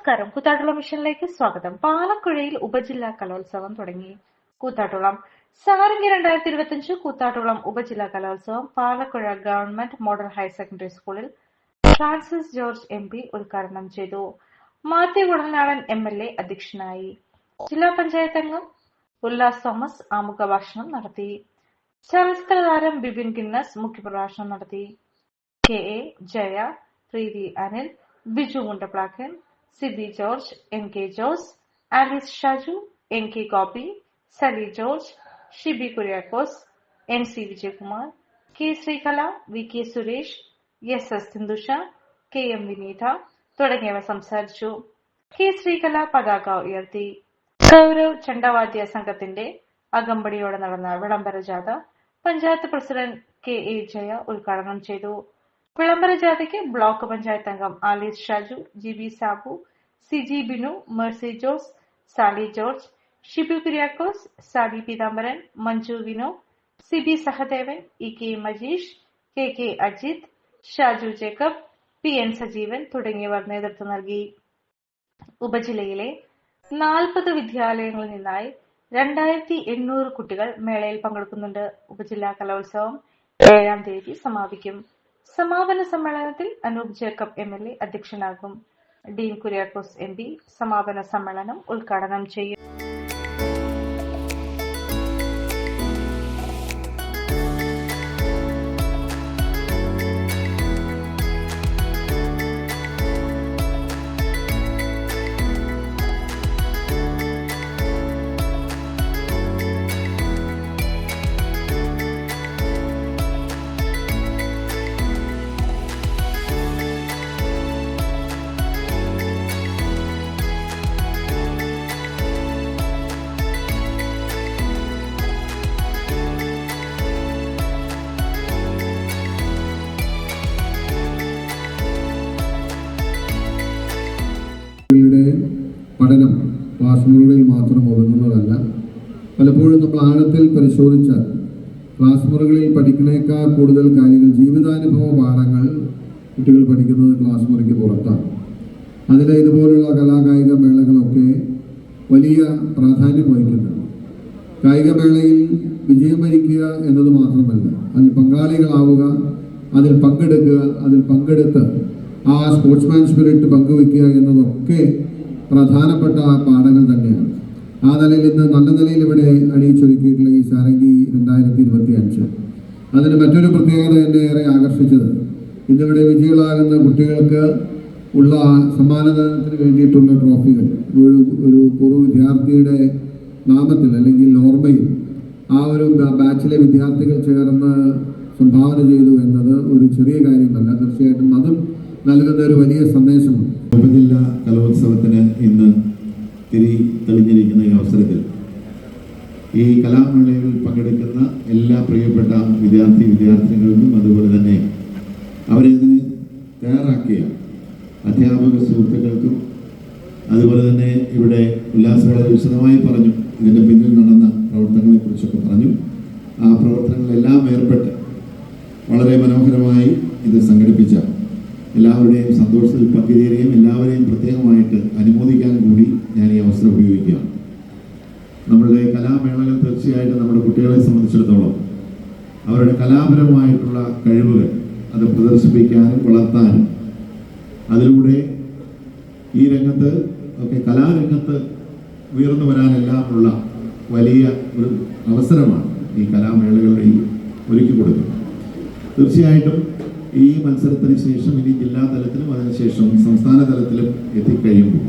നമസ്കാരം. കൂത്താട്ടുളം മിഷനിലേക്ക് സ്വാഗതം. പാലക്കുഴയിൽ ഉപജില്ലാ കലോത്സവം തുടങ്ങി. കൂത്താട്ടുളം. സാരംഗി രണ്ടായിരത്തി ഇരുപത്തിയഞ്ച് കൂത്താട്ടുളം ഉപജില്ലാ കലോത്സവം Palakkuzha government model higher secondary സ്കൂളിൽ ഫ്രാൻസിസ് ജോർജ് എം പി ഉദ്ഘാടനം ചെയ്തു. Mathew Kuttanadan M L A അധ്യക്ഷനായി. ജില്ലാ പഞ്ചായത്ത് അംഗം ഉല്ലാസ് തോമസ് ആമുഖ ഭാഷണം നടത്തി. ചലച്ചിത്ര താരം ബിബിൻ ഗിന്നസ് മുഖ്യപ്രഭാഷണം നടത്തി. K A Jaya Preethi Anil Biju Mundaplakkan Sibi George M K Jose Alice Shaju N K Gopi Sali George Shibi Kuriakose N C Vijayakumar K Sreekala V K Suresh S S Sindhusha K M Vineetha തുടങ്ങിയവർ സംസാരിച്ചു. K Sreekala പതാക ഉയർത്തി ഗൗരവ് ചണ്ടവാദ്യ സംഘത്തിന്റെ അകമ്പടിയോടെ നടന്ന വിളംബര ജാഥ panchayat president K A Jaya ഉദ്ഘാടനം ചെയ്തു. വിളംബര ജാഥയ്ക്ക് ബ്ലോക്ക് പഞ്ചായത്ത് അംഗം Alice Shaju G B Sabu C G Binu Mercy Jose Sali George Shibu Kuriakose Sali Peethambaran Manju Vino, C B Sahadevan E K Majeesh K K Ajith Shaju Jacob P N Sajeevan തുടങ്ങിയവർ നേതൃത്വം നൽകി. ഉപജില്ലയിലെ നാൽപ്പത് വിദ്യാലയങ്ങളിൽ നിന്നായി രണ്ടായിരത്തി എണ്ണൂറ് കുട്ടികൾ മേളയിൽ പങ്കെടുക്കുന്നുണ്ട്. ഉപജില്ലാ കലോത്സവം ഏഴാം തീയതി സമാപിക്കും. സമാപന സമ്മേളനത്തിൽ Anoop Jacob M L A അധ്യക്ഷനാകും. Dean Kuriakose M P. സമാപന സമ്മേളനം ഉദ്ഘാടനം ചെയ്യും. കുട്ടികളുടെ പഠനം ക്ലാസ് മുറികളിൽ മാത്രം ഒതുങ്ങുന്നതല്ല. പലപ്പോഴും നമ്മൾ ആഴത്തിൽ പരിശോധിച്ചാൽ ക്ലാസ് മുറികളിൽ പഠിക്കുന്നേക്കാൾ കൂടുതൽ കാര്യങ്ങൾ ജീവിതാനുഭവ പാഠങ്ങൾ കുട്ടികൾ പഠിക്കുന്നത് ക്ലാസ് മുറിക്ക് പുറത്താണ്. അതിൽ ഇതുപോലുള്ള കലാകായിക മേളകളൊക്കെ വലിയ പ്രാധാന്യം വഹിക്കുന്നുണ്ട്. കായികമേളയിൽ വിജയം വരിക്കുക എന്നത് മാത്രമല്ല അതിൽ പങ്കാളികളാവുക അതിൽ പങ്കെടുക്കുക അതിൽ പങ്കെടുത്ത് ആ സ്പോർട്സ്മാൻ സ്പിരിറ്റ് പങ്കുവെക്കുക എന്നതൊക്കെ പ്രധാനപ്പെട്ട പാഠങ്ങൾ തന്നെയാണ്. ആ നിലയിൽ ഇന്ന് നല്ല നിലയിൽ ഇവിടെ അണിയിച്ചൊരുക്കിയിട്ടുള്ള ഈ സാരംഗി രണ്ടായിരത്തി ഇരുപത്തി അഞ്ച് അതിന് മറ്റൊരു പ്രത്യേകത എന്നെ ഏറെ ആകർഷിച്ചത്. ഇന്നിവിടെ വിജയികളാകുന്ന കുട്ടികൾക്ക് ഉള്ള സമ്മാനദാനത്തിന് വേണ്ടിയിട്ടുള്ള ട്രോഫികൾ. ഒരു ഒരു പൂർവ വിദ്യാർത്ഥിയുടെ നാമത്തിൽ അല്ലെങ്കിൽ ഓർമ്മയിൽ ആ ഒരു ബാച്ചിലെ വിദ്യാർത്ഥികൾ ചേർന്ന് സംഭാവന ചെയ്തു എന്നത് ഒരു ചെറിയ കാര്യമല്ല. തീർച്ചയായിട്ടും അതും നൽകുന്ന ഒരു വലിയ സന്ദേശമാണ്. ഉപജില്ലാ കലോത്സവത്തിന് ഇന്ന് തിരി തെളിഞ്ഞിരിക്കുന്ന ഈ അവസരത്തിൽ ഈ കലാമേളയിൽ പങ്കെടുക്കുന്ന എല്ലാ പ്രിയപ്പെട്ട വിദ്യാർത്ഥി വിദ്യാർത്ഥിനികൾക്കും അതുപോലെ തന്നെ അവരെ ഇതിന് തയ്യാറാക്കിയ അധ്യാപക സുഹൃത്തുക്കൾക്കും അതുപോലെ തന്നെ ഇവിടെ ഉല്ലാസ് വളരെ വിശദമായി പറഞ്ഞു ഇതിന്റെ പിന്നിൽ നടന്ന പ്രവർത്തനങ്ങളെക്കുറിച്ചൊക്കെ പറഞ്ഞു. ആ പ്രവർത്തനങ്ങളെല്ലാം ഏർപ്പെട്ട് വളരെ മനോഹരമായി ഇത് സംഘടിപ്പിച്ച എല്ലാവരുടെയും സന്തോഷത്തിൽ പങ്കുചേരുകയും എല്ലാവരെയും പ്രത്യേകമായിട്ട് അനുമോദിക്കാൻ കൂടി ഞാൻ ഈ അവസരം ഉപയോഗിക്കുകയാണ്. നമ്മളുടെ കലാമേളകൾ തീർച്ചയായിട്ടും നമ്മുടെ കുട്ടികളെ സംബന്ധിച്ചിടത്തോളം അവരുടെ കലാപരമായിട്ടുള്ള കഴിവുകൾ അത് പ്രദർശിപ്പിക്കാനും വളർത്താനും അതിലൂടെ ഈ രംഗത്ത് ഒക്കെ കലാരംഗത്ത് ഉയർന്നു വരാനെല്ലാമുള്ള വലിയ ഒരു അവസരമാണ് ഈ കലാമേളകളുടെ ഈ ഒരുക്കി കൊടുക്കുന്നത് തീർച്ചയായിട്ടും ഈ മത്സരത്തിന് ശേഷം ഇനി ജില്ലാ തലത്തിലും അതിനുശേഷം സംസ്ഥാന തലത്തിലും എത്തിക്കഴിയുമ്പോൾ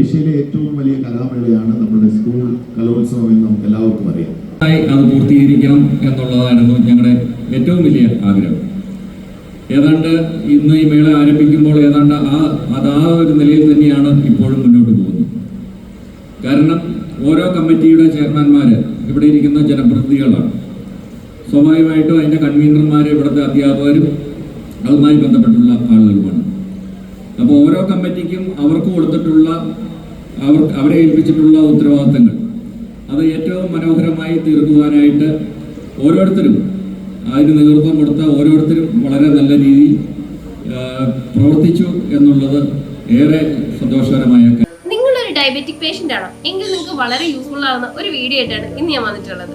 ഏഷ്യയിലെ ഏറ്റവും വലിയ കലാമേളയാണ് നമ്മുടെ സ്കൂൾ കലോത്സവം എന്ന് നമുക്ക് എല്ലാവർക്കും അറിയാം. അത് പൂർത്തീകരിക്കണം എന്നുള്ളതായിരുന്നു ഞങ്ങളുടെ ഏറ്റവും വലിയ ആഗ്രഹം. ഏതാണ്ട് ഇന്ന് ഈ മേള ആരംഭിക്കുമ്പോൾ ഏതാണ്ട് ആ അതാ ഒരു നിലയിൽ തന്നെയാണ് ഇപ്പോഴും മുന്നോട്ട് പോകുന്നത്. കാരണം ഓരോ കമ്മിറ്റിയുടെ ചെയർമാൻമാർ ഇവിടെ ഇരിക്കുന്ന ജനപ്രതിനിധികളാണ്. സ്വാഭാവികമായിട്ടും അതിന്റെ കൺവീനർമാർ ഇവിടുത്തെ അധ്യാപകരും അതുമായി ബന്ധപ്പെട്ടുള്ള ആളുകളുമാണ്. അപ്പോൾ ഓരോ കമ്മിറ്റിക്കും അവർക്ക് കൊടുത്തിട്ടുള്ള അവർ അവരെ ഏൽപ്പിച്ചിട്ടുള്ള ഉത്തരവാദിത്തങ്ങൾ. അത് ഏറ്റവും മനോഹരമായി തീർക്കുവാനായിട്ട് ഓരോരുത്തരും അതിന് നേതൃത്വം കൊടുത്ത ഓരോരുത്തരും വളരെ നല്ല രീതിയിൽ പ്രവർത്തിച്ചു എന്നുള്ളത് ഏറെ സന്തോഷകരമായ. നിങ്ങളൊരു ഡയബറ്റിക് പേഷ്യന്റ് ആണോ? എങ്കിൽ നിങ്ങൾക്ക് വളരെ യൂസ്ഫുൾ ആവുന്ന ഒരു വീഡിയോ ആയിട്ടാണ് ഇന്ന് ഞാൻ വന്നിട്ടുള്ളത്.